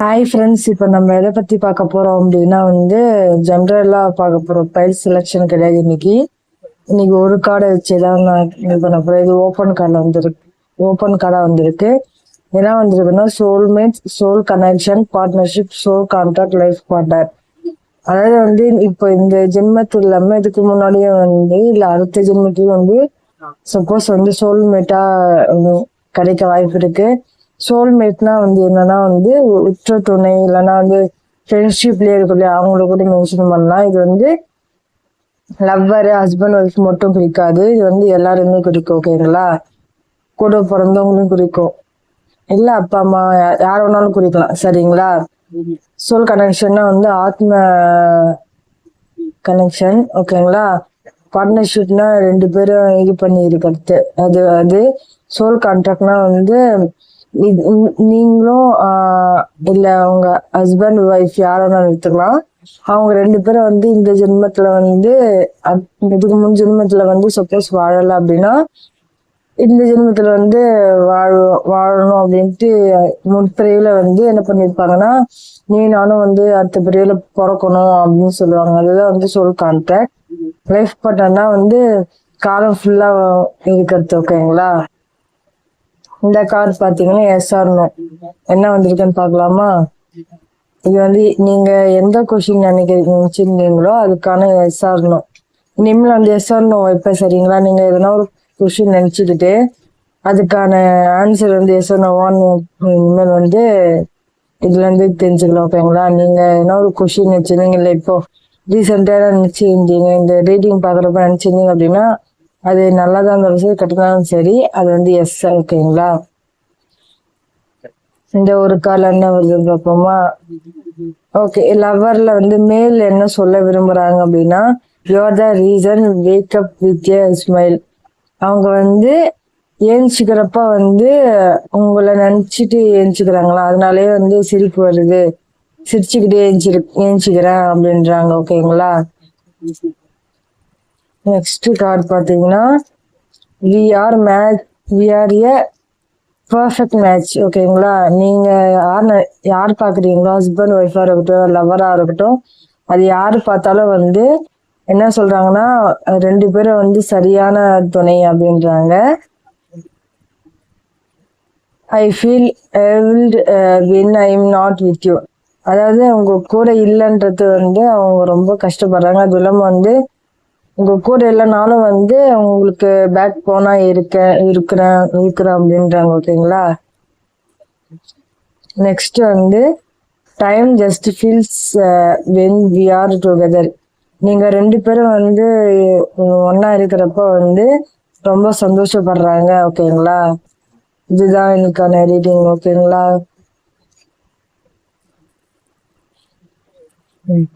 Hi friends இப்போ நம்ம எதை பற்றி பார்க்க போகிறோம் அப்படின்னா வந்து ஜென்ரலாக பார்க்க போகிறோம் பைல் செலெக்ஷன் கிடையாது இன்னைக்கு. இன்னைக்கு ஒரு கார்டை வச்சு தான் நான் இது பண்ண போகிறேன் இது ஓப்பன் கார்டில் வந்துருக்கு ஓப்பன் கார்டாக வந்திருக்கு. என்ன வந்திருக்குன்னா soulmate soul connection partnership soul contact life partner அதாவது வந்து இப்போ இந்த ஜென்மத்தில் இல்லாமல் இதுக்கு முன்னாடியும் வந்து இல்லை அடுத்த ஜென்மத்திலும் வந்து சப்போஸ் வந்து சோல்மேட்டாக கிடைக்க வாய்ப்பு இருக்குது சோல்மேட்னா வந்து என்னன்னா வந்து உற்ற துணை இல்லைன்னா வந்து ஃப்ரெண்ட்ஷிப்லேயே இருக்கக்கூடிய அவங்கள கூட மென்ஷன் பண்ணலாம். இது வந்து லவ்வர் ஹஸ்பண்ட் ஒய்ஃப் மட்டும் குறிக்காது இது வந்து எல்லாருமே குறிக்கும் ஓகேங்களா கூட பிறந்தவங்களையும் குறிக்கும் இல்லை அப்பா அம்மா யார் வேணாலும் குறிக்கலாம் சரிங்களா? சோல் கனெக்ஷன்னா வந்து ஆத்ம கனெக்ஷன் ஓகேங்களா பார்ட்னர்ஷிப்னா ரெண்டு பேரும் இது பண்ணி இருக்கிறது அது அது சோல் கான்ட்ராக்ட்னா வந்து நீங்களும் இல்ல உங்க ஹஸ்பண்ட் ஒய்ஃப் யாரும் எடுத்துக்கலாம் அவங்க ரெண்டு பேரும் வந்து இந்த ஜென்மத்துல வந்து இதுக்கு முன் ஜென்மத்துல வந்து சப்போஸ் வாழல அப்படின்னா இந்த ஜென்மத்துல வந்து வாழ வாழணும் அப்படின்ட்டு முற்பிறவில வந்து என்ன பண்ணிருப்பாங்கன்னா நீ நானும் வந்து அடுத்த பிறவில பிறக்கணும் அப்படின்னு சொல்லுவாங்க. அதுதான் வந்து சொல் கான்டாக்ட் லைஃப் பார்ட்னர்னா வந்து காலம் ஃபுல்லா இருக்கிறது ஓகேங்களா இந்த கார்டு பார்த்தீங்கன்னா எஸ்ஆர் என்ன வந்திருக்குன்னு பார்க்கலாமா இது வந்து நீங்க எந்த கொஷின் நினைக்கிறீங்க நினைச்சிருந்தீங்களோ அதுக்கான எஸ்ஆர் இனிமேல் அந்த எஸ்ஆர் வைப்பேன் சரிங்களா? நீங்க எதனா ஒரு கொஷின் நினைச்சுக்கிட்டு அதுக்கான ஆன்சர் வந்து எஸ் இனிமேல் வந்து இதுல இருந்து தெரிஞ்சுக்கலாம் ஓகேங்களா? நீங்க என்ன ஒரு கொஷின் வச்சிருந்தீங்க இல்லை இப்போ ரீசெண்டாக நினைச்சிருந்தீங்க இந்த ரீடிங் பார்க்குறப்ப நினச்சிருந்தீங்க அப்படின்னா அது நல்லதா இருந்தாலும் சரி கெட்டதாலும் சரி அது வந்து எஸ் ஓகேங்களா? இந்த ஒரு கால் என்ன வருது பார்ப்போமா ஓகே லவ்வரில் வந்து மேல் என்ன சொல்ல விரும்புறாங்க அப்படின்னா you are the reason wake up with a smile அவங்க வந்து ஏஞ்சிக்கிறப்ப வந்து உங்களை நினச்சிட்டு ஏஞ்சிக்கிறாங்களா? அதனாலே வந்து சிரிப்பு வருது. சிரிச்சுக்கிட்டே ஏஞ்சிரு ஏஞ்சிக்கிறேன் அப்படின்றாங்க ஓகேங்களா? நெக்ஸ்ட் கார்டு பார்த்தீங்கன்னா we are match we are a perfect match ஓகேங்களா நீங்கள் யார் யார் பார்க்குறீங்களோ ஹஸ்பண்ட் ஒய்ஃபாக இருக்கட்டும் லவராக இருக்கட்டும் அது யார் பார்த்தாலும் வந்து என்ன சொல்கிறாங்கன்னா ரெண்டு பேரும் வந்து சரியான துணை அப்படின்றாங்க. I feel when I am not with you அதாவது அவங்க கூட இல்லைன்றது வந்து அவங்க ரொம்ப கஷ்டப்படுறாங்க. அது வந்து உங்க கூட இல்லைனாலும் வந்து உங்களுக்கு பேக் போனா இருக்க இருக்கிறேன் இருக்கிறேன் அப்படின்றாங்க ஓகேங்களா நெக்ஸ்ட் வந்து time just feels when we are together நீங்க ரெண்டு பேரும் வந்து ஒன்னா இருக்கிறப்ப வந்து ரொம்ப சந்தோஷப்படுறாங்க ஓகேங்களா இதுதான் எனக்கான ரீடிங் ஓகேங்களா ம்.